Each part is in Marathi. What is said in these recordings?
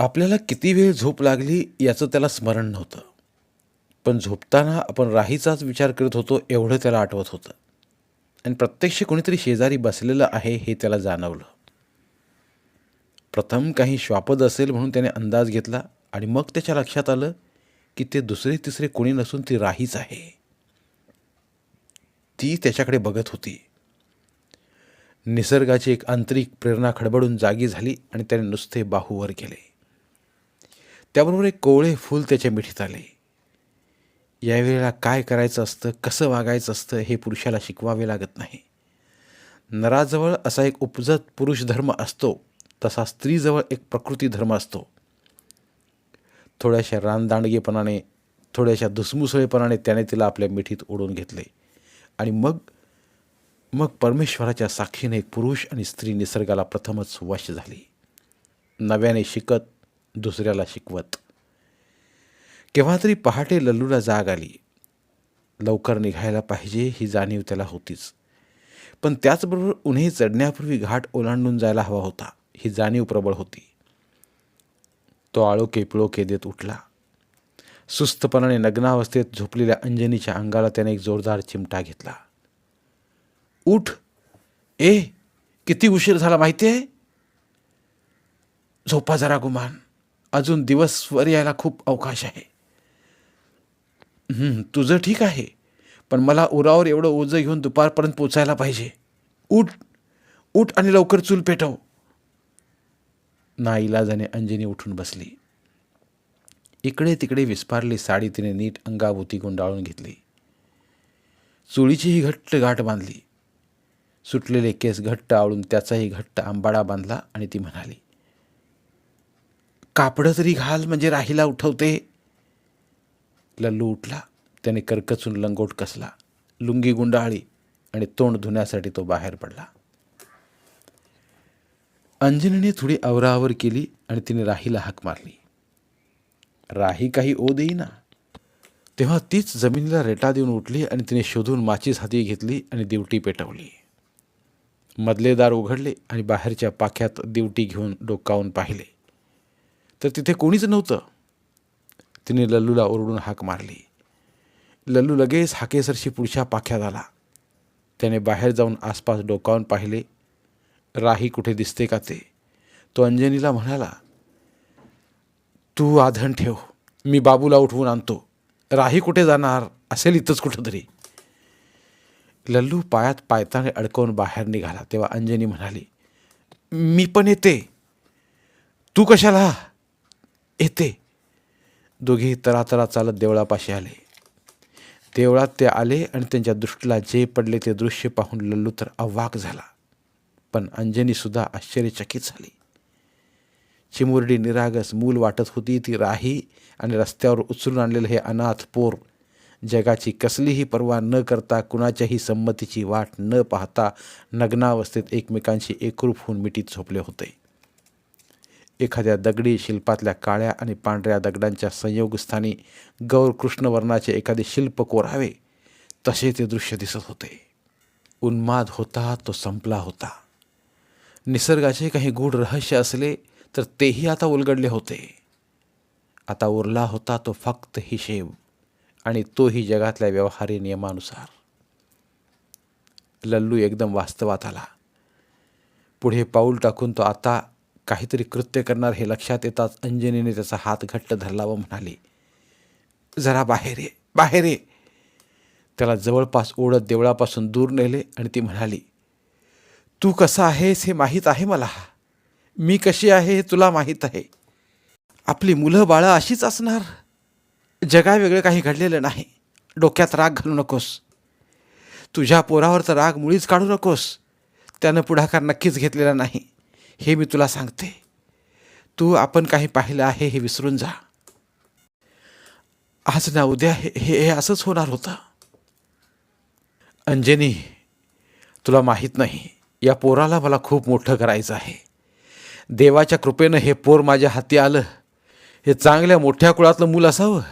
आपल्याला किती वेळ झोप लागली याचं त्याला स्मरण नव्हतं. पण झोपताना आपण राहीचाच विचार करत होतो एवढं त्याला आठवत होतं. आणि प्रत्यक्ष कोणीतरी शेजारी बसलेलं आहे हे त्याला जाणवलं. प्रथम काही श्वापद असेल म्हणून त्याने अंदाज घेतला आणि मग त्याच्या लक्षात आलं की ते दुसरे तिसरे कोणी नसून ती राहीच आहे. ती त्याच्याकडे बघत होती. निसर्गाची एक आंतरिक प्रेरणा खडबडून जागी झाली आणि त्याने नुसते बाहूवर केले त्याबरोबर एक कोवळे फूल त्याच्या मिठीत आले. यावेळेला काय करायचं असतं कसं वागायचं असतं हे पुरुषाला शिकवावे लागत नाही. नराजवळ असा एक उपजत पुरुष धर्म असतो तसा स्त्रीजवळ एक प्रकृती धर्म असतो. थोड्याशा रानदांडगेपणाने थोड्याशा धुसमुसळेपणाने त्याने तिला आपल्या मिठीत ओढून घेतले. आणि मग मग परमेश्वराच्या साक्षीने एक पुरुष आणि स्त्री निसर्गाला प्रथमच वश झाली. नव्याने शिकत दुसऱ्याला शिकवत. केव्हा तरी पहाटे लल्लूला जाग आली. लवकर निघायला पाहिजे ही जाणीव त्याला होतीच. पण त्याचबरोबर उन्हे चढण्यापूर्वी घाट ओलांडून जायला हवा होता. ही जाणीव प्रबळ होती. तो आळो पिळोके देत उठला. सुस्तपणाने नग्नावस्थेत झोपलेल्या अंजनीच्या अंगाला त्याने एक जोरदार चिमटा घेतला. उठ! ए किती उशीर झाला माहिती आहे झोपा जरा गुमान. अजून दिवस वर यायला खूप अवकाश आहे. तुझं ठीक आहे पण मला उरावर एवढं ओझं घेऊन दुपारपर्यंत पोचायला पाहिजे. उठ उठ आणि लवकर चूल पेटव. नाईलाजाने अंजनी उठून बसली. इकडे तिकडे विस्पारली साडी तिने नीट अंगाभोवती गुंडाळून घेतली. चुळीचीही घट्ट गाठ बांधली. सुटलेले केस घट्ट आवळून त्याचाही घट्ट आंबाडा बांधला आणि ती म्हणाली कापडं तरी घाल म्हणजे राहीला उठवते. लल्लू उठला. त्याने करकचून लंगोट कसला. लुंगी गुंडाळी आणि तोंड धुण्यासाठी तो बाहेर पडला. अंजनीने थोडी आवराआवर केली आणि तिने राहीला हाक मारली. राही काही ओ देईना. तेव्हा तीच जमिनीला रेटा देऊन उठली आणि तिने शोधून माचीस हाती घेतली आणि दिवटी पेटवली. मधले दार उघडले आणि बाहेरच्या पाख्यात दिवटी घेऊन डोकावून पाहिले. तर तिथे कोणीच नव्हतं. तिने लल्लूला ओरडून हाक मारली. लल्लू लगेच हाकेसरशी पुढच्या पाख्यात आला. त्याने बाहेर जाऊन आसपास डोकावून पाहिले. राही कुठे दिसते का ते? तो अंजनीला म्हणाला तू आधण ठेव. मी बाबूला उठवून आणतो. राही कुठे जाणार? असेल इथंच कुठंतरी. लल्लू पायात पायताने अडकवून बाहेर निघाला. तेव्हा अंजनी म्हणाली मी पण येते. तू कशाला? येते. दोघे तरातरा चालत देवळापाशी आले. देवळात ते आले आणि त्यांच्या दृष्टीला जे पडले ते दृश्य पाहून लल्लू तर अवाक झाला. पण अंजनीसुद्धा आश्चर्यचकित झाली. चिमुरडी निरागस मूल वाटत होती ती राही आणि रस्त्यावर उचलून आणलेलं हे अनाथ पोर. जगाची कसलीही पर्वा न करता कुणाच्याही संमतीची वाट न पाहता नग्नावस्थेत एकमेकांशी एकरूप होऊन मिठीत झोपले होते. एखाद्या दगडी शिल्पातल्या काळ्या आणि पांढऱ्या दगडांच्या संयोगस्थानी गौर कृष्णवर्णाचे एखादे शिल्प कोरावे तसे ते दृश्य दिसत होते. उन्माद होता तो संपला होता. निसर्गाचे काही गूढ रहस्य असले तर तेही आता उलगडले होते. आता उरला होता तो फक्त हिशेब आणि तोही जगातल्या व्यवहारी नियमानुसार. लल्लू एकदम वास्तवात आला. पुढे पाऊल टाकून तो आता काहीतरी कृत्य करणार हे लक्षात येताच अंजनीने त्याचा हात घट्ट धरला व म्हणाली जरा बाहेर ये बाहेर ये. त्याला जवळपास ओढत देवळापासून दूर नेले आणि ती म्हणाली तू कसा आहेस हे माहीत आहे मला. मी कशी आहे हे तुला माहीत आहे. आपली मुलं बाळं अशीच असणार. जगावेगळं काही घडलेलं नाही. डोक्यात राग घालू नकोस. तुझ्या पोरावर तर राग मुळीच काढू नकोस. त्यानं पुढाकार नक्कीच घेतलेला नाही. हे मी तुला सांगते. तू आपण काही पाहिलं आहे हे विसरून जा. आज ना उद्या हे हे हे असंच होणार होतं. अंजनी तुला माहीत नाही या पोराला मला खूप मोठं करायचं आहे. देवाच्या कृपेनं हे पोर माझ्या हाती आलं. हे चांगल्या मोठ्या कुळातलं मूल असावं.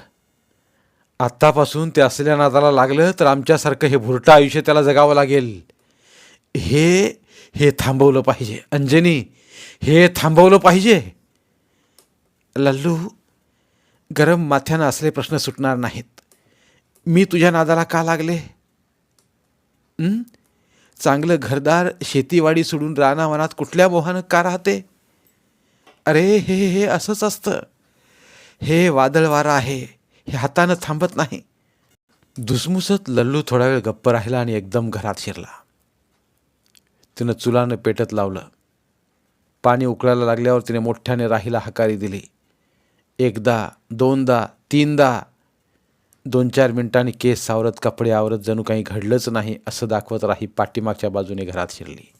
आत्तापासून ते असलेल्या नादाला लागलं तर आमच्यासारखं हे भुरटं आयुष्य त्याला जगावं लागेल. हे हे थांबवलं पाहिजे. अंजनी हे थांबवलं पाहिजे. लल्लू गरम माथ्यानं असले प्रश्न सुटणार नाहीत. मी तुझ्या नादाला का लागले? चांगलं घरदार शेतीवाडी सोडून रानावनात कुठल्या मोहानं का राहते? अरे हे हे असंच असतं. हे वादळ वारा आहे. हे हातानं थांबत नाही. धुसमुसत लल्लू थोडा वेळ गप्प राहिला आणि एकदम घरात शिरला. तिनं चुलानं पेटत लावलं. पाणी उकळायला लागल्यावर तिने मोठ्याने राहीला हकारी दिली. एकदा दोनदा तीनदा दोन चार मिनिटांनी केस सावरत कपडे आवरत जणू काही घडलंच नाही असं दाखवत राही पाठीमागच्या बाजूने घरात शिरली.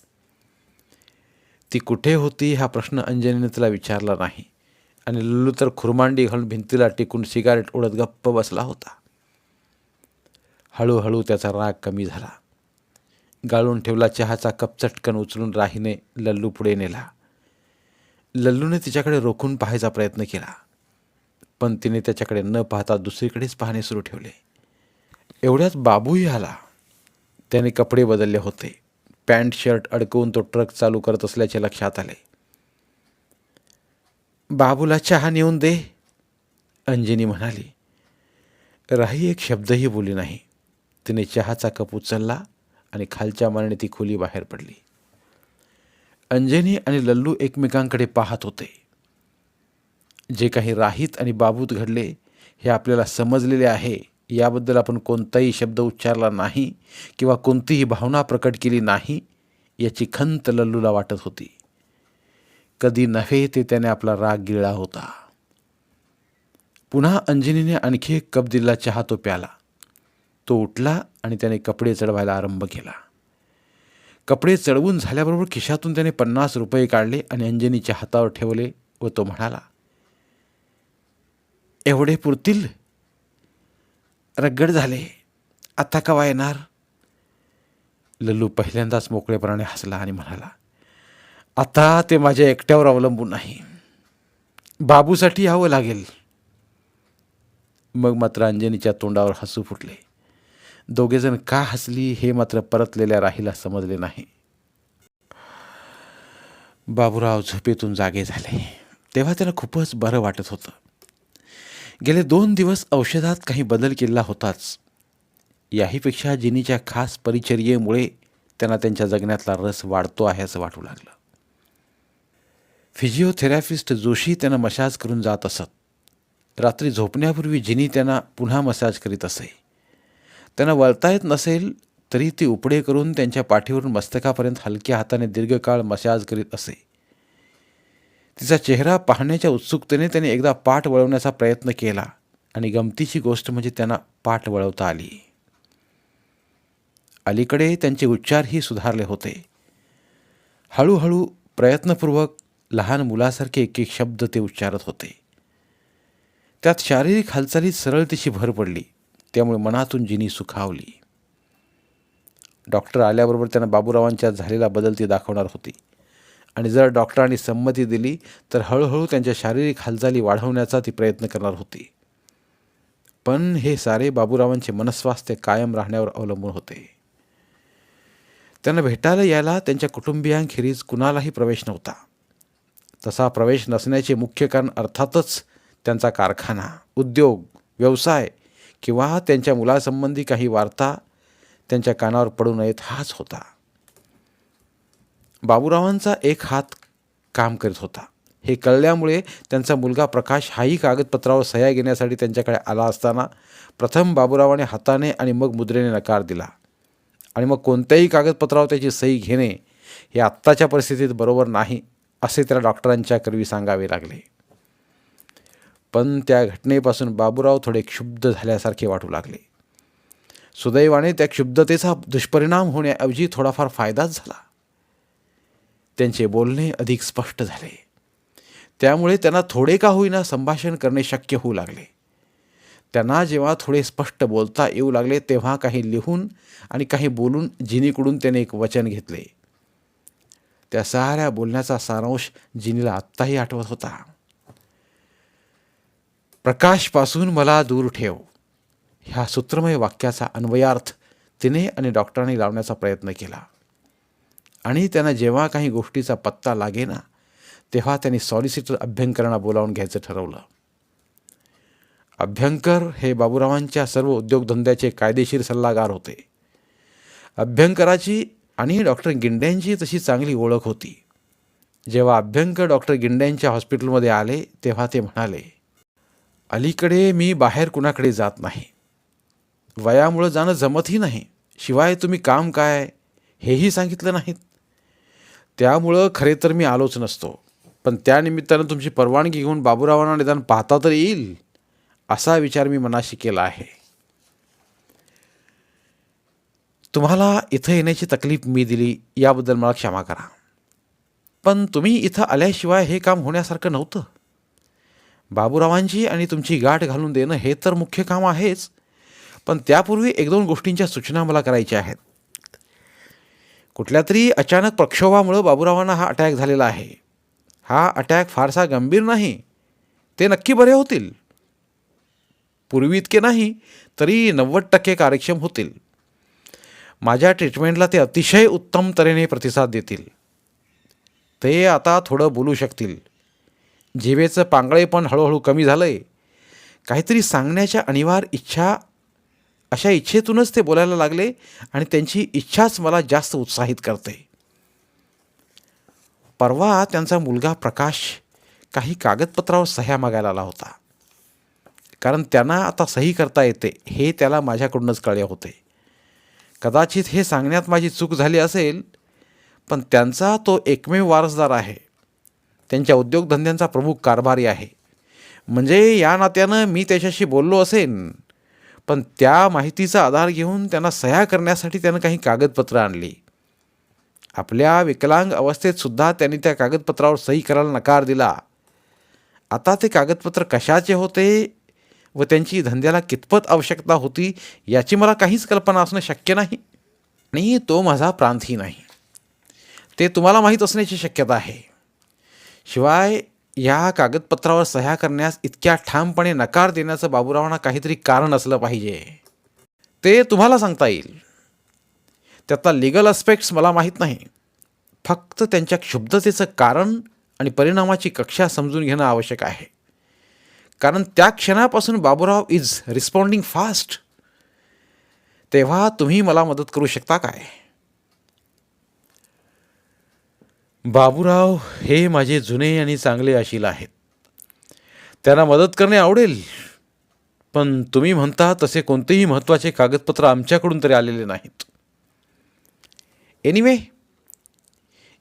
ती कुठे होती हा प्रश्न अंजनीने तिला विचारला नाही आणि लल्लू तर खुरमांडी घालून भिंतीला टिकून सिगारेट ओढत गप्प बसला होता. हळूहळू त्याचा राग कमी झाला. गाळून ठेवला चहाचा कप चटकन उचलून राहीने लल्लू पुढे नेला. लल्लूने तिच्याकडे रोखून पाहायचा प्रयत्न केला. पण तिने त्याच्याकडे न पाहता दुसरीकडेच पाहणे सुरू ठेवले. एवढ्यात बाबूही आला. त्याने कपडे बदलले होते. पॅन्ट शर्ट अडकवून तो ट्रक चालू करत असल्याचे लक्षात आले. बाबूला चहा नेऊन दे अंजनी म्हणाली. राही एक शब्दही बोली नाही. तिने चहाचा कप उचलला आणि खालच्या मानेने ती खोली बाहेर पडली. अंजनी आणि लल्लू एकमेकांकडे पाहत होते. जे काही राहीत आणि बाबूत घडले हे आपल्याला समजलेले आहे. याबद्दल आपण कोणताही शब्द उच्चारला नाही किंवा कोणतीही भावना प्रकट केली नाही याची खंत लल्लूला वाटत होती. कधी नव्हे ते त्याने आपला राग गिळला होता. पुन्हा अंजनीने आणखी एक कप दिला चहा तो प्याला. तो उठला आणि त्याने कपडे चढवायला आरंभ केला. कपडे चढवून झाल्याबरोबर खिशातून त्याने पन्नास रुपये काढले आणि अंजनीच्या हातावर ठेवले व तो म्हणाला एवढे पुरतील? रगड झाले. आता कवा येणार? लल्लू पहिल्यांदाच मोकळेपणाने हसला आणि म्हणाला आता ते माझ्या एकट्यावर अवलंबून नाही. बाबूसाठी यावं लागेल. मग मात्र अंजनीच्या तोंडावर हसू फुटले. दोघेजण का हसली हे मात्र परतलेल्या राहीला समजले नाही. बाबूराव झोपेतून जागे झाले. तेव्हा त्याला खूपच बरं वाटत होतं. गेले दोन दिवस औषधात काही बदल केला होताच. याहीपेक्षा जिनीच्या खास परिचर्येमुळे त्यांना त्यांच्या जगण्यातला रस वाढतो आहे असं वाटू लागलं. फिजिओथेरॅपिस्ट जोशी त्यांना मसाज करून जात असत. रात्री झोपण्यापूर्वी जिनी त्यांना पुन्हा मसाज करीत असे. त्यांना वळता येत नसेल तरी ती उपडे करून त्यांच्या पाठीवरून मस्तकापर्यंत हलक्या हाताने दीर्घकाळ मसाज करीत असे. तिचा चेहरा पाहण्याच्या उत्सुकतेने त्याने एकदा पाठ वळवण्याचा प्रयत्न केला आणि गमतीची गोष्ट म्हणजे त्यांना पाठ वळवता आली. अलीकडे त्यांचे उच्चारही सुधारले होते. हळूहळू प्रयत्नपूर्वक लहान मुलासारखे एक एक शब्द ते उच्चारत होते. त्यात शारीरिक हालचालीत सरळतेची भर पडली. त्यामुळे मनातून जिनी सुखावली. डॉक्टर आल्याबरोबर त्यांना बाबूरावांच्या झालेला बदल ती दाखवणार होती. आणि जर डॉक्टरांनी संमती दिली तर हळूहळू त्यांच्या शारीरिक हालचाली वाढवण्याचा ती प्रयत्न करणार होती. पण हे सारे बाबूरावांचे मनस्वास्थ्य कायम राहण्यावर अवलंबून होते. त्यांना भेटायला यायला त्यांच्या कुटुंबियांखेरीज कुणालाही प्रवेश नव्हता. तसा प्रवेश नसण्याचे मुख्य कारण अर्थातच त्यांचा कारखाना उद्योग व्यवसाय किंवा त्यांच्या मुलासंबंधी काही वार्ता त्यांच्या कानावर पडू नयेत हाच होता. बाबूरावांचा एक हात काम करीत होता. हे कळल्यामुळे त्यांचा मुलगा प्रकाश हाही कागदपत्रावर सह्या घेण्यासाठी त्यांच्याकडे आला असताना प्रथम बाबूरावाने हाताने आणि मग मुद्रेने नकार दिला. आणि मग कोणत्याही कागदपत्रावर त्याची सही घेणे हे आत्ताच्या परिस्थितीत बरोबर नाही असे त्याला डॉक्टरांच्या करवी सांगावे लागले. पण त्या घटनेपासून बाबूराव थोडे क्षुब्ध झाल्यासारखे वाटू लागले. सुदैवाने त्या क्षुब्धतेचा दुष्परिणाम होण्याऐवजी थोडाफार फायदाच झाला. त्यांचे बोलणे अधिक स्पष्ट झाले. त्यामुळे त्यांना थोडे का होईना संभाषण करणे शक्य होऊ लागले. त्यांना जेव्हा थोडे स्पष्ट बोलता येऊ लागले तेव्हा काही लिहून आणि काही बोलून जिनीकडून त्याने एक वचन घेतले. त्या साऱ्या बोलण्याचा सारांश जिनीला आत्ताही आठवत होता. प्रकाशपासून मला दूर ठेव. ह्या सूत्रमय वाक्याचा अन्वयार्थ तिने आणि डॉक्टरांनी लावण्याचा प्रयत्न केला. आणि त्यांना जेव्हा काही गोष्टीचा पत्ता लागेना तेव्हा त्यांनी सॉलिसिटर अभ्यंकरांना बोलावून घ्यायचं ठरवलं. अभ्यंकर हे बाबूरावांच्या सर्व उद्योगधंद्याचे कायदेशीर सल्लागार होते. अभ्यंकराची आणि डॉक्टर गिंड्यांची तशी चांगली ओळख होती. जेव्हा अभ्यंकर डॉक्टर गिंड्यांच्या हॉस्पिटलमध्ये आले तेव्हा ते म्हणाले अलीकडे मी बाहेर कुणाकडे जात नाही. वयामुळं जाणं जमतही नाही. शिवाय तुम्ही काम काय? हेही सांगितलं नाहीत. त्यामुळं खरे तर मी आलोच नसतो. पण त्यानिमित्तानं तुमची परवानगी घेऊन बाबूरावांना निदान पाहता तर येईल असा विचार मी मनाशी केला आहे. तुम्हाला इथं येण्याची तकलीफ मी दिली याबद्दल मला क्षमा करा. पण तुम्ही इथं आल्याशिवाय हे काम होण्यासारखं नव्हतं. बाबूरावांची आणि तुमची गाठ घालून देणं हे तर मुख्य काम आहेच. पण त्यापूर्वी एक दोन गोष्टींच्या सूचना मला करायच्या आहेत. कुठल्या तरी अचानक प्रक्षोभामुळं बाबूरावांना हा अटॅक झालेला आहे. हा अटॅक फारसा गंभीर नाही. ते नक्की बरे होतील. पूर्वी इतके नाही तरी नव्वद टक्के कार्यक्षम होतील. माझ्या ट्रीटमेंटला ते अतिशय उत्तम तऱ्हेने प्रतिसाद देतील. ते आता थोडं बोलू शकतील. जिभेचं पांगळेपण हळूहळू कमी झालं आहे काहीतरी सांगण्याच्या अनिवार्य इच्छा अशा इच्छेतूनच ते बोलायला लागले आणि त्यांची इच्छाच मला जास्त उत्साहित करते. परवा त्यांचा मुलगा प्रकाश काही कागदपत्रावर सह्या मागायला आला होता. कारण त्यांना आता सही करता येते हे त्याला माझ्याकडूनच कळले होते. कदाचित हे सांगण्यात माझी चूक झाली असेल पण त्यांचा तो एकमेव वारसदार आहे. त्यांच्या उद्योगधंद्यांचा प्रमुख कारभारी आहे. म्हणजे या नात्यानं मी त्याच्याशी बोललो असेन पण त्या माहितीचा आधार घेऊन त्यांना सह्या करण्यासाठी त्यानं काही कागदपत्रं आणली. आपल्या विकलांग अवस्थेत सुद्धा त्यांनी त्या कागदपत्रावर सही करायला नकार दिला. आता ते कागदपत्र कशाचे होते व त्यांची धंद्याला कितपत आवश्यकता होती याची मला काहीच कल्पना असणं शक्य नाही आणि तो माझा प्रांतही नाही. ते तुम्हाला माहीत असण्याची शक्यता आहे. शिवाय या कागदपत्रावर सह्या करण्यास इतक्या ठामपणे नकार देण्याचं बाबूरावांना काहीतरी कारण असलं पाहिजे. ते तुम्हाला सांगता येईल. त्यातला लिगल अस्पेक्ट्स मला माहीत नाही. फक्त त्यांच्या क्षुब्धतेचं कारण आणि परिणामाची कक्षा समजून घेणं आवश्यक आहे. कारण त्या क्षणापासून बाबूराव इज रिस्पॉन्डिंग फास्ट तेव्हा तुम्ही मला मदत करू शकता काय? बाबूराव हे माझे जुने आणि चांगले अशील आहेत. त्यांना मदत करणे आवडेल. पण तुम्ही म्हणता तसे कोणतेही महत्त्वाचे कागदपत्र आमच्याकडून तरी आलेले नाहीत. Anyway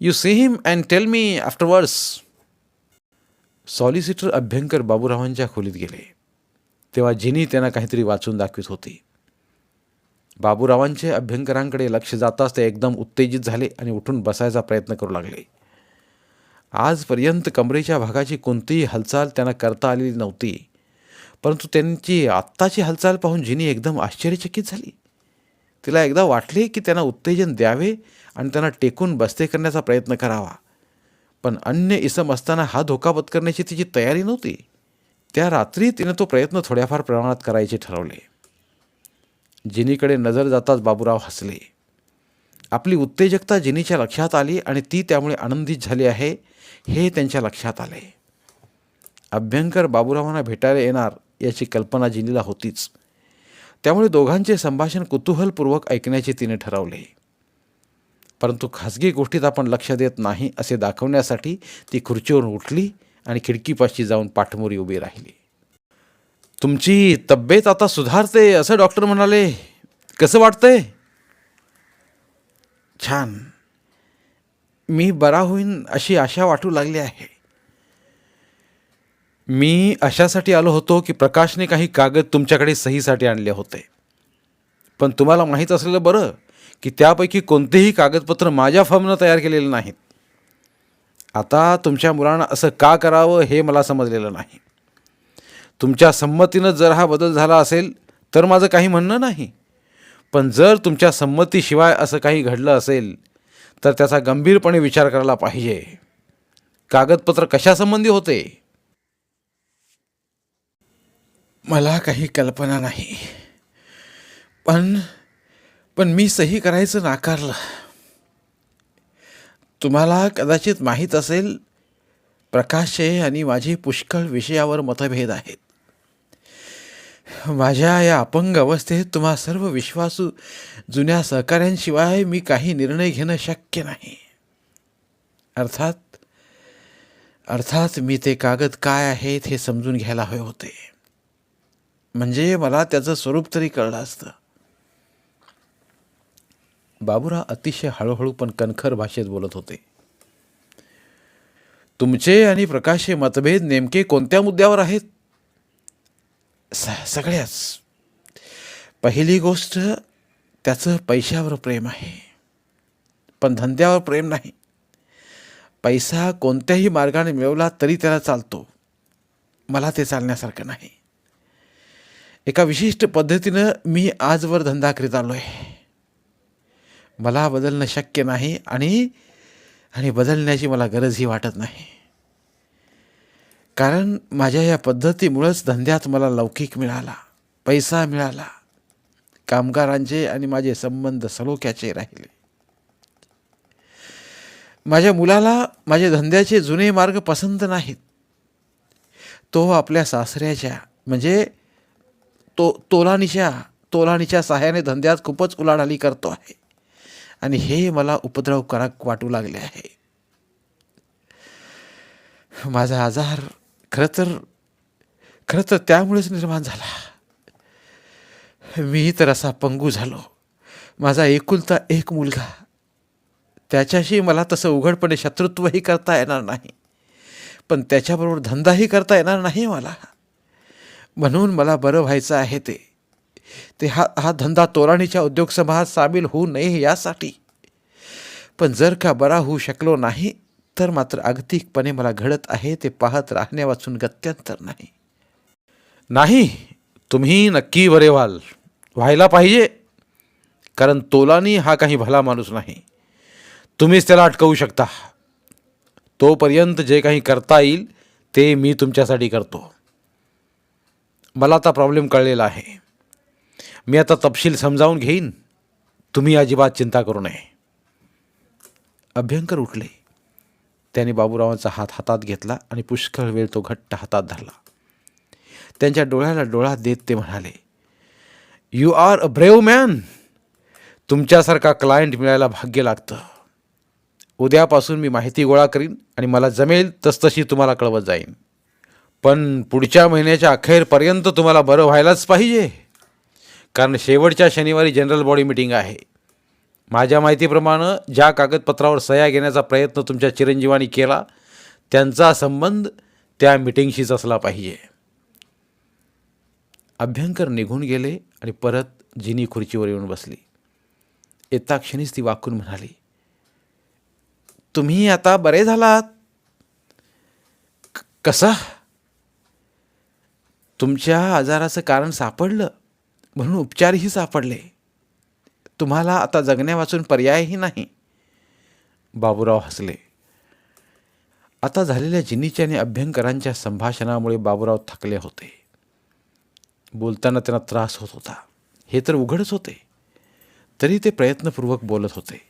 you see him and tell me afterwards solicitor Abhyankar बाबूरावांच्या खोलीत गेले. तेव्हा जिनी त्यांना काहीतरी वाचून दाखवित होती. बाबूरावांचे अभ्यंकरांकडे लक्ष जाताच ते एकदम उत्तेजित झाले आणि उठून बसायचा प्रयत्न करू लागले. आजपर्यंत कमरेच्या भागाची कोणतीही हालचाल त्यांना करता आलेली नव्हती. परंतु त्यांची आत्ताची हालचाल पाहून जिनी एकदम आश्चर्यचकित झाली. तिला एकदा वाटले की त्यांना उत्तेजन द्यावे आणि त्यांना टेकून बस्ते करण्याचा प्रयत्न करावा. पण अन्य इसम असताना हा धोका पत्करण्याची तिची तयारी नव्हती. त्या रात्री तिने तो प्रयत्न थोड्याफार प्रमाणात करायचे ठरवले. जिनीकडे नजर जाताच बाबूराव हसले. आपली उत्तेजकता जिनीच्या लक्षात आली आणि ती त्यामुळे आनंदित झाली आहे हे त्यांच्या लक्षात आले. अभ्यंकर बाबूरावांना भेटायला येणार याची कल्पना जिनीला होतीच. त्यामुळे दोघांचे संभाषण कुतूहलपूर्वक ऐकण्याचे तिने ठरवले. परंतु खाजगी गोष्टीत आपण लक्ष देत नाही असे दाखवण्यासाठी ती खुर्चीवरून उठली आणि खिडकीपाशी जाऊन पाठमोरी उभी राहिली. तुमची तब्येत आता सुधारते असं डॉक्टर म्हणाले. कसं वाटतंय? छान. मी बरा होईन अशी आशा वाटू लागली आहे. मी अशासाठी आलो होतो की प्रकाशने काही कागद तुमच्याकडे सहीसाठी आणले होते. पण तुम्हाला माहीत असलेलं बरं की त्यापैकी कोणतेही कागदपत्र माझ्या फॉर्मनं तयार केलेले नाहीत. आता तुमच्या मुलांना असं का करावं हे मला समजलेलं नाही. तुमच्या संमतीनं जर हा बदल झाला असेल तर माझं काही म्हणणं नाही. पण जर तुमच्या संमतीशिवाय असं काही घडलं असेल तर त्याचा गंभीरपणे विचार करायला पाहिजे. कागदपत्र कशासंबंधी होते? मला काही कल्पना नाही. पण पण मी सही करायचं नाकारलं. तुम्हाला कदाचित माहीत असेल प्रकाशचे आणि माझे पुष्कळ विषयावर मतभेद आहेत. माझ्या या अपंग अवस्थेत तुम्हा सर्व विश्वासू जुन्या सहकाऱ्यांशिवाय मी काही निर्णय घेणं शक्य नाही. अर्थात अर्थात मी ते कागद काय आहेत हे समजून घ्यायला हवे होते. म्हणजे मला त्याचं स्वरूप तरी कळलं असतं. बाबूराव अतिशय हळूहळू पण कणखर भाषेत बोलत होते. तुमचे आणि प्रकाशचे मतभेद नेमके कोणत्या मुद्द्यावर आहेत? स सगळ्याच. पहिली गोष्ट त्याचं पैशावर प्रेम आहे. पण धंद्यावर प्रेम नाही. पैसा कोणत्याही मार्गाने मिळवला तरी त्याला चालतो. मला ते चालण्यासारखं नाही. एका विशिष्ट पद्धतीनं मी आजवर धंदा करीत आलो आहे मला बदलणं शक्य नाही आणि आणि बदलण्याची मला गरजही वाटत नाही. कारण माझ्या या पद्धतीमुळंच धंद्यात मला लौकिक मिळाला पैसा मिळाला. कामगारांचे आणि माझे संबंध सलोख्याचे राहिले. माझ्या मुलाला माझ्या धंद्याचे जुने मार्ग पसंत नाहीत. तो आपल्या सासऱ्याच्या म्हणजे तो तोलानीच्या तोलानीच्या सहाय्याने धंद्यात खूपच उलाढाली करतो आहे. आणि हे मला उपद्रवकारक वाटू लागले आहे. माझा आजार खरं तर खरं तर त्यामुळेच निर्माण झाला. मी तर असा पंगू झालो. माझा एकुलता एक मुलगा. त्याच्याशी मला तसं उघडपणे शत्रुत्वही करता येणार नाही. पण त्याच्याबरोबर धंदाही करता येणार नाही मला. म्हणून मला बरं व्हायचं आहे ते. ते हा हा धंदा तोराणीच्या उद्योग समूहात सामील होऊ नये यासाठी. पण जर का बरा होऊ शकलो नाही तर मात्र अगतिकपणे मला घडत आहे ते पाहत राहण्या वाचून गत्यंतर नाही. नाही तुम्ही नक्की बरे व्हाल व्हायला पाहिजे. कारण तोलानी हा काही भला माणूस नाही. तुम्हीच त्याला अटकवू शकता. तोपर्यंत जे काही करता येईल ते मी तुमच्यासाठी करतो. मला आता प्रॉब्लेम कळलेला आहे. मी आता तपशील समजावून घेईन. तुम्ही अजिबात चिंता करू नये. अभ्यंकर उठले. त्याने बाबूरावांचा हात हातात घेतला आणि पुष्कळ वेळ तो घट्ट हातात धरला. त्यांच्या डोळ्याला डोळा देत ते म्हणाले you are a brave man तुमच्यासारखा client मिळायला भाग्य लागतं. उद्यापासून मी माहिती गोळा करीन आणि मला जमेल तसतशी तुम्हाला कळवत जाईन. पण पुढच्या महिन्याच्या अखेरपर्यंत तुम्हाला बरं व्हायलाच पाहिजे. कारण शेवटच्या शनिवारी जनरल बॉडी मिटिंग आहे. माझ्या माहितीप्रमाणे ज्या कागदपत्रावर सह्या घेण्याचा प्रयत्न तुमच्या चिरंजीवानी केला त्यांचा संबंध त्या मिटिंगशीच असला पाहिजे. अभ्यंकर निघून गेले आणि परत जिनी खुर्चीवर येऊन बसली. येता क्षणीच ती वाकून म्हणाली तुम्ही आता बरे झालात? कसा? तुमच्या आजाराचं कारण सापडलं म्हणून उपचारही सापडले. तुम्हाला आता जगण्यावाचून पर्यायही नाही. बाबूराव हसले. आता झालेल्या जिनीच्या आणि अभ्यंकरांच्या संभाषणामुळे बाबूराव थकले होते. बोलताना त्यांना त्रास होत होता. हे तर उघडच होते. तरी ते प्रयत्नपूर्वक बोलत होते.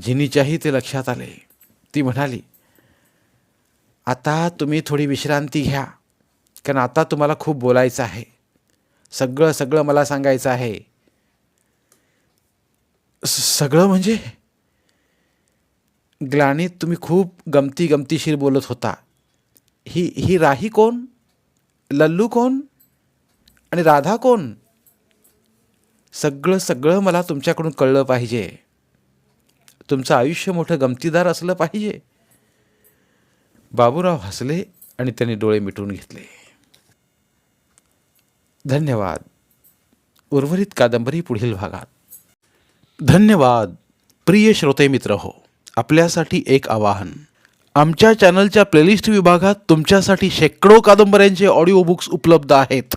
जिनीच्याही ते लक्षात आले. ती म्हणाली आता तुम्ही थोडी विश्रांती घ्या. कारण आता तुम्हाला खूप बोलायचं आहे. सगळं सगळं मला सांगायचं आहे. सगळं म्हणजे? ग्लानीत तुम्ही खूप गमती गमतीशीर बोलत होता. ही ही राही कोण? लल्लू कोण? आणि राधा कोण? सगळं सगळं मला तुमच्याकडून कळलं पाहिजे. तुमचं आयुष्य मोठं गमतीदार असलं पाहिजे. बाबूराव हसले आणि त्यांनी डोळे मिटून घेतले. धन्यवाद. उर्वरित कादंबरी पुढील भागात. धन्यवाद. प्रिय श्रोते मित्र हो आपल्यासाठी एक आवाहन. आमच्या चॅनलच्या प्लेलिस्ट विभागात तुमच्यासाठी शेकडो कादंबऱ्यांचे ऑडिओ बुक्स उपलब्ध आहेत.